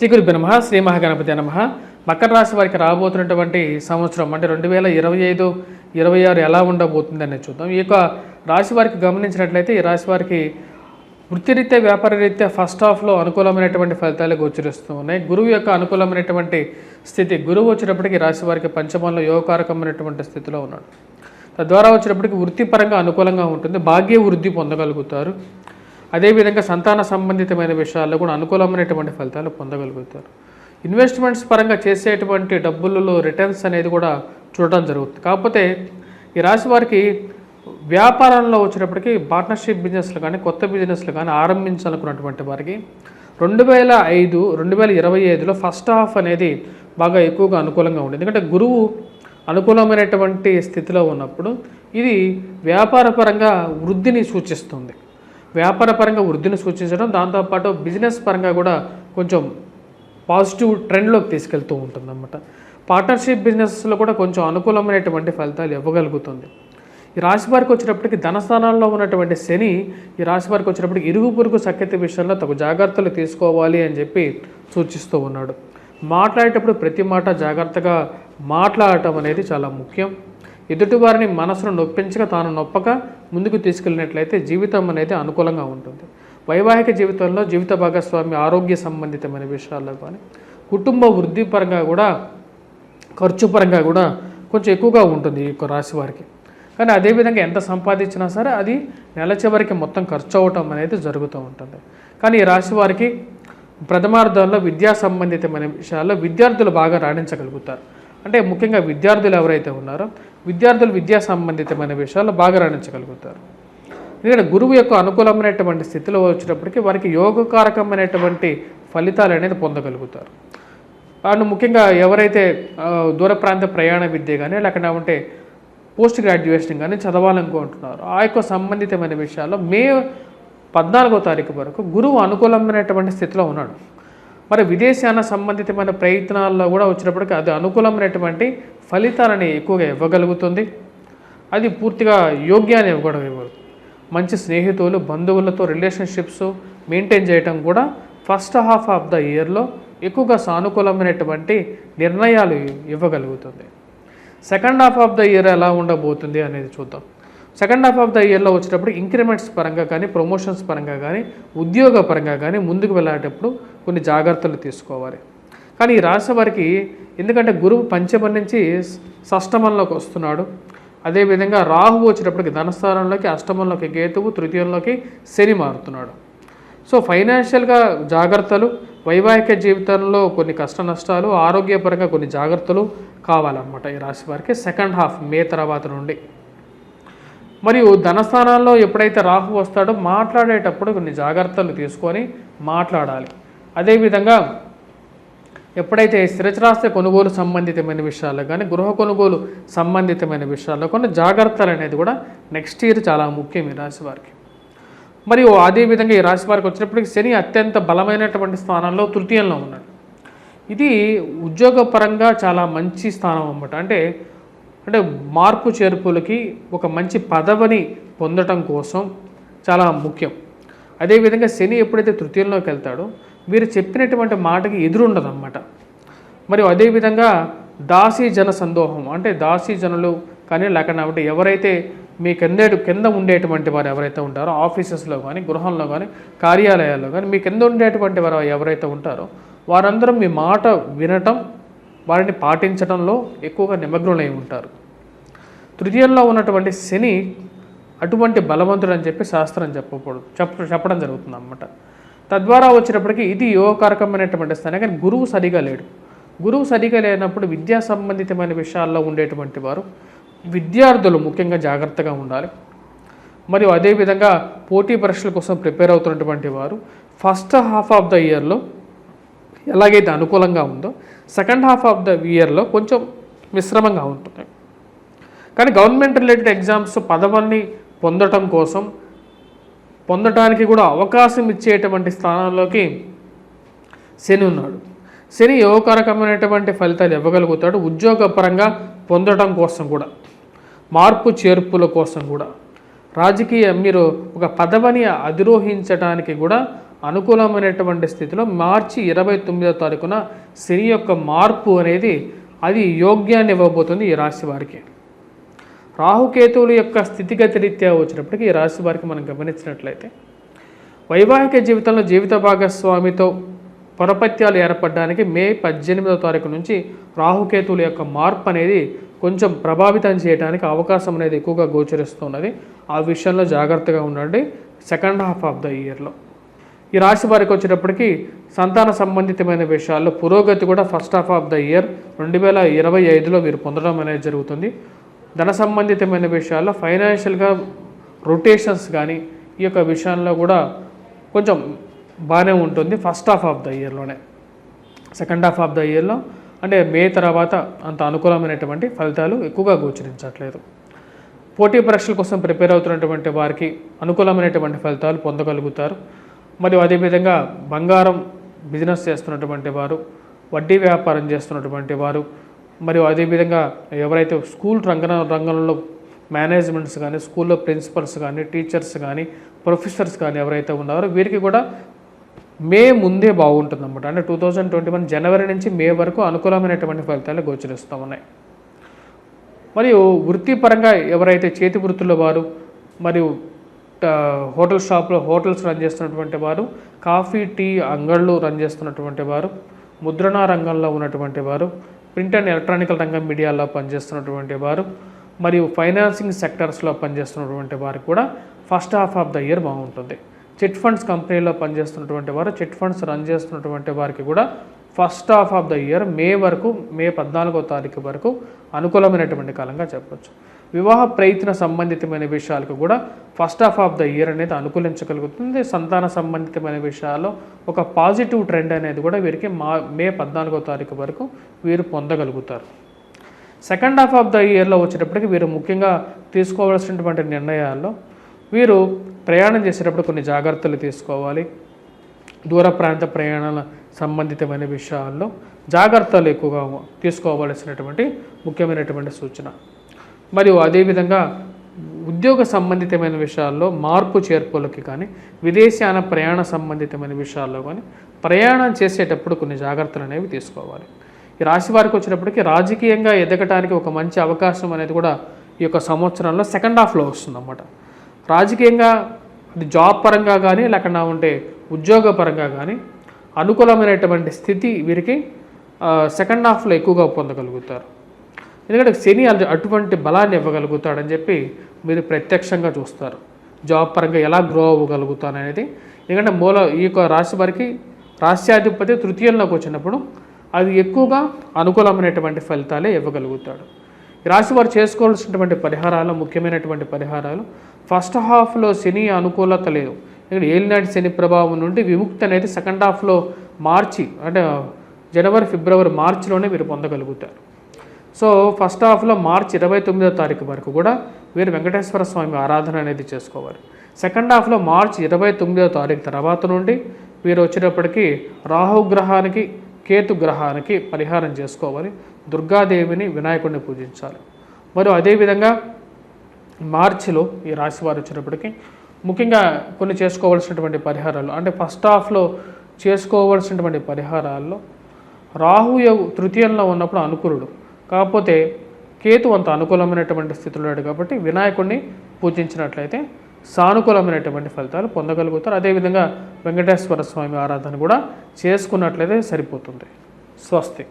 శ్రీ గురు నమ శ్రీ మహాగణపతి నమ. మకర రాశి వారికి రాబోతున్నటువంటి సంవత్సరం అంటే రెండు వేల ఇరవై ఐదు ఇరవై ఆరు ఎలా ఉండబోతుంది అనేది చూద్దాం. ఈ యొక్క రాశి వారికి గమనించినట్లయితే ఈ రాశి వారికి వృత్తిరీత్యా వ్యాపార రీత్యా ఫస్ట్ హాఫ్లో అనుకూలమైనటువంటి ఫలితాలు గోచరిస్తూ ఉన్నాయి. గురువు యొక్క అనుకూలమైనటువంటి స్థితి గురువు వచ్చినప్పటికీ రాశి వారికి పంచమంలో యోగకారకమైనటువంటి స్థితిలో ఉన్నాడు. తద్వారా వచ్చినప్పటికీ వృత్తిపరంగా అనుకూలంగా ఉంటుంది భాగ్య వృద్ధి పొందగలుగుతారు. అదేవిధంగా సంతాన సంబంధితమైన విషయాల్లో కూడా అనుకూలమైనటువంటి ఫలితాలు పొందగలుగుతారు. ఇన్వెస్ట్మెంట్స్ పరంగా చేసేటువంటి డబ్బులలో రిటర్న్స్ అనేది కూడా చూడడం జరుగుతుంది. కాకపోతే ఈ రాశి వారికి వ్యాపారంలో వచ్చినప్పటికీ పార్ట్నర్షిప్ బిజినెస్లు కానీ కొత్త బిజినెస్లు కానీ ఆరంభించాలనుకున్నటువంటి వారికి రెండు వేల ఐదు రెండు వేల ఇరవై ఐదులో ఫస్ట్ హాఫ్ అనేది బాగా ఎక్కువగా అనుకూలంగా ఉంది ఎందుకంటే గురువు అనుకూలమైనటువంటి స్థితిలో ఉన్నప్పుడు ఇది వ్యాపారపరంగా వృద్ధిని సూచిస్తుంది. వ్యాపార పరంగా వృద్ధిని సూచించడం దాంతోపాటు బిజినెస్ పరంగా కూడా కొంచెం పాజిటివ్ ట్రెండ్లోకి తీసుకెళ్తూ ఉంటుందన్నమాట. పార్ట్నర్షిప్ బిజినెస్లో కూడా కొంచెం అనుకూలమైనటువంటి ఫలితాలు ఇవ్వగలుగుతుంది. ఈ రాశి వారికి వచ్చినప్పటికీ ధనస్థానాల్లో ఉన్నటువంటి శని ఈ రాశి వారికి వచ్చినప్పటికి ఇరుగు పొరుగు సఖ్యత విషయంలో తగు జాగ్రత్తలు తీసుకోవాలి అని చెప్పి సూచిస్తూ ఉన్నాడు. మాట్లాడేటప్పుడు ప్రతి మాట జాగ్రత్తగా మాట్లాడటం అనేది చాలా ముఖ్యం. ఎదుటివారిని మనసును నొప్పించక తాను నొప్పక ముందుకు తీసుకెళ్ళినట్లయితే జీవితం అనేది అనుకూలంగా ఉంటుంది. వైవాహిక జీవితంలో జీవిత భాగస్వామి ఆరోగ్య సంబంధితమైన విషయాల్లో కానీ కుటుంబ వృద్ధి పరంగా కూడా ఖర్చు పరంగా కూడా కొంచెం ఎక్కువగా ఉంటుంది ఈ యొక్క రాశి వారికి. కానీ అదేవిధంగా ఎంత సంపాదించినా సరే అది నెల చివరికి మొత్తం ఖర్చు అవటం అనేది జరుగుతూ ఉంటుంది. కానీ ఈ రాశి వారికి ప్రథమార్థంలో విద్యా సంబంధితమైన విషయాల్లో విద్యార్థులు బాగా రాణించగలుగుతారు. అంటే ముఖ్యంగా విద్యార్థులు ఎవరైతే ఉన్నారో విద్యార్థులు విద్యా సంబంధితమైన విషయాల్లో బాగా రాణించగలుగుతారు. ఎందుకంటే గురువు యొక్క అనుకూలమైనటువంటి స్థితిలో వచ్చినప్పటికీ వారికి యోగకారకమైనటువంటి ఫలితాలు అనేది పొందగలుగుతారు. అండ్ ముఖ్యంగా ఎవరైతే దూర ప్రాంత ప్రయాణ విద్య కానీ లేకపోతే పోస్ట్ గ్రాడ్యుయేషన్ కానీ చదవాలనుకుంటున్నారో ఆ యొక్క సంబంధితమైన విషయాల్లో మే పద్నాలుగో తారీఖు వరకు గురువు అనుకూలమైనటువంటి స్థితిలో ఉన్నాడు. మరి విదేశాన సంబంధితమైన ప్రయత్నాల్లో కూడా వచ్చినప్పటికీ అది అనుకూలమైనటువంటి ఫలితాలని ఎక్కువగా ఇవ్వగలుగుతుంది. అది పూర్తిగా యోగ్యాన్ని ఇవ్వడం ఇవ్వదు మంచి స్నేహితులు బంధువులతో రిలేషన్షిప్స్ మెయింటైన్ చేయటం కూడా ఫస్ట్ హాఫ్ ఆఫ్ ద ఇయర్లో ఎక్కువగా సానుకూలమైనటువంటి నిర్ణయాలు ఇవ్వగలుగుతుంది. Second half of the year ఎలా ఉండబోతుంది అనేది చూద్దాం. సెకండ్ హాఫ్ ఆఫ్ ద ఇయర్లో వచ్చేటప్పుడు ఇంక్రిమెంట్స్ పరంగా కానీ ప్రమోషన్స్ పరంగా కానీ ఉద్యోగ పరంగా కానీ ముందుకు వెళ్ళేటప్పుడు కొన్ని జాగ్రత్తలు తీసుకోవాలి. కానీ ఈ రాశి వారికి ఎందుకంటే గురువు పంచమం నుంచి షష్టమంలోకి వస్తున్నాడు. అదేవిధంగా రాహు వచ్చేటప్పటికి ధనస్థానంలోకి అష్టమంలోకి కేతువు తృతీయంలోకి శని మారుతున్నాడు. సో ఫైనాన్షియల్గా జాగ్రత్తలు వైవాహిక జీవితంలో కొన్ని కష్ట నష్టాలు ఆరోగ్యపరంగా కొన్ని జాగ్రత్తలు కావాలన్నమాట ఈ రాశి వారికి సెకండ్ హాఫ్ మే తర్వాత నుండి. మరియు ధనస్థానాల్లో ఎప్పుడైతే రాహు వస్తాడో మాట్లాడేటప్పుడు కొన్ని జాగ్రత్తలు తీసుకొని మాట్లాడాలి. అదేవిధంగా ఎప్పుడైతే స్థిరచరాస్తి కొనుగోలు సంబంధితమైన విషయాల్లో కానీ గృహ కొనుగోలు సంబంధితమైన విషయాల్లో కొన్ని జాగ్రత్తలు అనేది కూడా నెక్స్ట్ ఇయర్ చాలా ముఖ్యం ఈ రాశి వారికి. మరియు అదేవిధంగా ఈ రాశి వారికి వచ్చినప్పటికీ శని అత్యంత బలమైనటువంటి స్థానంలో తృతీయంలో ఉన్నాడు. ఇది ఉద్యోగపరంగా చాలా మంచి స్థానం అన్నమాట. అంటే అంటే మార్పు చేర్పులకి ఒక మంచి పదవిని పొందటం కోసం చాలా ముఖ్యం. అదేవిధంగా శని ఎప్పుడైతే తృతీయంలోకి వెళ్తాడో మీరు చెప్పినటువంటి మాటకి ఎదురుండదన్నమాట. మరియు అదేవిధంగా దాసీ జన సందోహం అంటే దాసీ జనులు కానీ లేకపోతే ఎవరైతే మీ కింద కింద ఉండేటువంటి వారు ఎవరైతే ఉంటారో ఆఫీసెస్లో కానీ గృహంలో కానీ కార్యాలయాల్లో కానీ మీ కింద ఉండేటువంటి వారు ఎవరైతే ఉంటారో వారందరూ మీ మాట వినటం వారిని పాటించడంలో ఎక్కువగా నిమగ్నులై ఉంటారు. తృతీయంలో ఉన్నటువంటి శని అటువంటి బలవంతుడు అని చెప్పి శాస్త్రం చెప్పకూడదు చెప్ప చెప్పడం జరుగుతుంది అన్నమాట తద్వారా వచ్చినప్పటికీ ఇది యోగకారకమైనటువంటి స్థానం. కానీ గురువు సరిగా లేడు. గురువు సరిగా లేనప్పుడు విద్యా సంబంధితమైన విషయాల్లో ఉండేటువంటి వారు విద్యార్థులు ముఖ్యంగా జాగ్రత్తగా ఉండాలి. మరియు అదేవిధంగా పోటీ పరీక్షల కోసం ప్రిపేర్ అవుతున్నటువంటి వారు ఫస్ట్ హాఫ్ ఆఫ్ ద ఇయర్లో ఎలాగైతే అనుకూలంగా ఉందో సెకండ్ హాఫ్ ఆఫ్ ద ఇయర్లో కొంచెం మిశ్రమంగా ఉంటుంది. కానీ గవర్నమెంట్ రిలేటెడ్ ఎగ్జామ్స్ పదవుల్ని పొందటం కోసం పొందటానికి కూడా అవకాశం ఇచ్చేటువంటి స్థానంలోకి శని ఉన్నాడు. శని యోగకరకమైనటువంటి ఫలితాలు ఇవ్వగలుగుతాడు. ఉద్యోగపరంగా పొందడం కోసం కూడా మార్పు చేర్పుల కోసం కూడా. రాజకీయ మీరు ఒక పదవిని అధిరోహించడానికి కూడా అనుకూలమైనటువంటి స్థితిలో మార్చి ఇరవై తొమ్మిదో తారీఖున శని యొక్క మార్పు అనేది అది యోగ్యాన్ని ఇవ్వబోతుంది ఈ రాశి వారికి. రాహుకేతువుల యొక్క స్థితిగతి రీత్యా వచ్చినప్పటికీ ఈ రాశి వారికి మనం గమనించినట్లయితే వైవాహిక జీవితంలో జీవిత భాగస్వామితో పరపత్యాలు ఏర్పడడానికి మే పద్దెనిమిదవ తారీఖు నుంచి రాహుకేతువుల యొక్క మార్పు అనేది కొంచెం ప్రభావితం చేయడానికి అవకాశం అనేది ఎక్కువగా గోచరిస్తున్నది. ఆ విషయంలో జాగ్రత్తగా ఉండండి. సెకండ్ హాఫ్ ఆఫ్ ద ఇయర్లో ఈ రాశి వారికి వచ్చేటప్పటికి సంతాన సంబంధితమైన విషయాల్లో పురోగతి కూడా first half of the year రెండు వేల ఇరవై ఐదులో వీరు పొందడం అనేది జరుగుతుంది. ధన సంబంధితమైన విషయాల్లో ఫైనాన్షియల్గా రొటేషన్స్ కానీ ఈ యొక్క విషయాల్లో కూడా కొంచెం బాగానే ఉంటుంది ఫస్ట్ హాఫ్ ఆఫ్ ద ఇయర్లోనే. సెకండ్ హాఫ్ ఆఫ్ ద ఇయర్లో అంటే మే తర్వాత అంత అనుకూలమైనటువంటి ఫలితాలు ఎక్కువగా గోచరించట్లేదు. పోటీ పరీక్షల కోసం ప్రిపేర్ అవుతున్నటువంటి వారికి అనుకూలమైనటువంటి ఫలితాలు పొందగలుగుతారు. మరియు అదేవిధంగా బంగారం బిజినెస్ చేస్తున్నటువంటి వారు వడ్డీ వ్యాపారం చేస్తున్నటువంటి వారు మరియు అదేవిధంగా ఎవరైతే స్కూల్ రంగ రంగంలో మేనేజ్మెంట్స్ కానీ స్కూల్లో ప్రిన్సిపల్స్ కానీ టీచర్స్ కానీ ప్రొఫెసర్స్ కానీ ఎవరైతే ఉన్నారో వీరికి కూడా మే ముందే బాగుంటుంది అనమాట అంటే టూ థౌజండ్ ట్వంటీ వన్ జనవరి నుంచి మే వరకు అనుకూలమైనటువంటి ఫలితాలు గోచరిస్తూ ఉన్నాయి. మరియు వృత్తిపరంగా ఎవరైతే చేతి వృత్తుల వారు మరియు హోటల్ షాప్లో హోటల్స్ రన్ చేస్తున్నటువంటి వారు కాఫీ టీ అంగళ్ళు రన్ చేస్తున్నటువంటి వారు ముద్రణ రంగంలో ఉన్నటువంటి వారు ప్రింట్ అండ్ ఎలక్ట్రానికల్ రంగం మీడియాలో పనిచేస్తున్నటువంటి వారు మరియు ఫైనాన్సింగ్ సెక్టర్స్లో పనిచేస్తున్నటువంటి వారికి కూడా first half of the year బాగుంటుంది. చిట్ ఫండ్స్ కంపెనీలో పనిచేస్తున్నటువంటి వారు చిట్ ఫండ్స్ రన్ చేస్తున్నటువంటి వారికి కూడా first half of the year May వరకు మే పద్నాలుగో తారీఖు వరకు అనుకూలమైనటువంటి కాలంగా చెప్పొచ్చు. వివాహ ప్రయత్న సంబంధితమైన విషయాలకు కూడా first half of the year అనేది అనుకూలించగలుగుతుంది. సంతాన సంబంధితమైన విషయాల్లో ఒక పాజిటివ్ ట్రెండ్ అనేది కూడా వీరికి మా మే పద్నాలుగో తారీఖు వరకు వీరు పొందగలుగుతారు. సెకండ్ హాఫ్ ఆఫ్ ద ఇయర్లో వచ్చేటప్పటికి వీరు ముఖ్యంగా తీసుకోవాల్సినటువంటి నిర్ణయాల్లో వీరు ప్రయాణం చేసేటప్పుడు కొన్ని జాగ్రత్తలు తీసుకోవాలి. దూర ప్రాంత ప్రయాణాల సంబంధితమైన విషయాల్లో జాగ్రత్తలు ఎక్కువగా తీసుకోవాల్సినటువంటి ముఖ్యమైనటువంటి సూచన. మరియు అదేవిధంగా ఉద్యోగ సంబంధితమైన విషయాల్లో మార్పు చేర్పులకి కానీ విదేశాన ప్రయాణ సంబంధితమైన విషయాల్లో కానీ ప్రయాణం చేసేటప్పుడు కొన్ని జాగ్రత్తలు అనేవి తీసుకోవాలి. ఈ రాశి వారికి వచ్చినప్పటికీ రాజకీయంగా ఎదగటానికి ఒక మంచి అవకాశం అనేది కూడా ఈ యొక్క సంవత్సరంలో సెకండ్ హాఫ్లో వస్తుందన్నమాట. రాజకీయంగా అది జాబ్ పరంగా కానీ లేకుండా ఉంటే ఉద్యోగ పరంగా కానీ అనుకూలమైనటువంటి స్థితి వీరికి సెకండ్ హాఫ్లో ఎక్కువగా పొందగలుగుతారు. ఎందుకంటే శని అటువంటి బలాన్ని ఇవ్వగలుగుతాడని చెప్పి మీరు ప్రత్యక్షంగా చూస్తారు. జాబ్ పరంగా ఎలా గ్రో అవ్వగలుగుతాను అనేది. ఎందుకంటే మూల ఈ యొక్క రాశి వారికి రాష్ట్రాధిపతి తృతీయంలోకి వచ్చినప్పుడు అది ఎక్కువగా అనుకూలమైనటువంటి ఫలితాలే ఇవ్వగలుగుతాడు. ఈ రాశి వారు చేసుకోవాల్సినటువంటి పరిహారాలు ముఖ్యమైనటువంటి పరిహారాలు ఫస్ట్ హాఫ్లో శని అనుకూలత లేదు. ఇక్కడ ఏలినాటి శని ప్రభావం నుండి విముక్తి అనేది సెకండ్ హాఫ్లో మార్చి అంటే జనవరి ఫిబ్రవరి మార్చిలోనే మీరు పొందగలుగుతారు. సో ఫస్ట్ హాఫ్లో మార్చి ఇరవై తొమ్మిదో తారీఖు వరకు కూడా వీరు వెంకటేశ్వర స్వామి ఆరాధన అనేది చేసుకోవాలి. సెకండ్ హాఫ్లో మార్చి ఇరవై తొమ్మిదో తారీఖు తర్వాత నుండి వీరు వచ్చేటప్పటికి రాహుగ్రహానికి కేతు గ్రహానికి పరిహారం చేసుకోవాలి. దుర్గాదేవిని వినాయకుడిని పూజించాలి. మరియు అదేవిధంగా మార్చిలో ఈ రాశి వారు వచ్చినప్పటికీ ముఖ్యంగా కొన్ని చేసుకోవాల్సినటువంటి పరిహారాలు అంటే ఫస్ట్ హాఫ్లో చేసుకోవాల్సినటువంటి పరిహారాల్లో రాహు తృతీయంలో ఉన్నప్పుడు అనుకూలుడు కాకపోతే కేతు అంత అనుకూలమైనటువంటి స్థితిలో లేడు కాబట్టి వినాయకుడిని పూజించినట్లయితే సానుకూలమైనటువంటి ఫలితాలు పొందగలుగుతారు. అదేవిధంగా వెంకటేశ్వర స్వామి ఆరాధన కూడా చేసుకున్నట్లయితే సరిపోతుంది. స్వస్తి.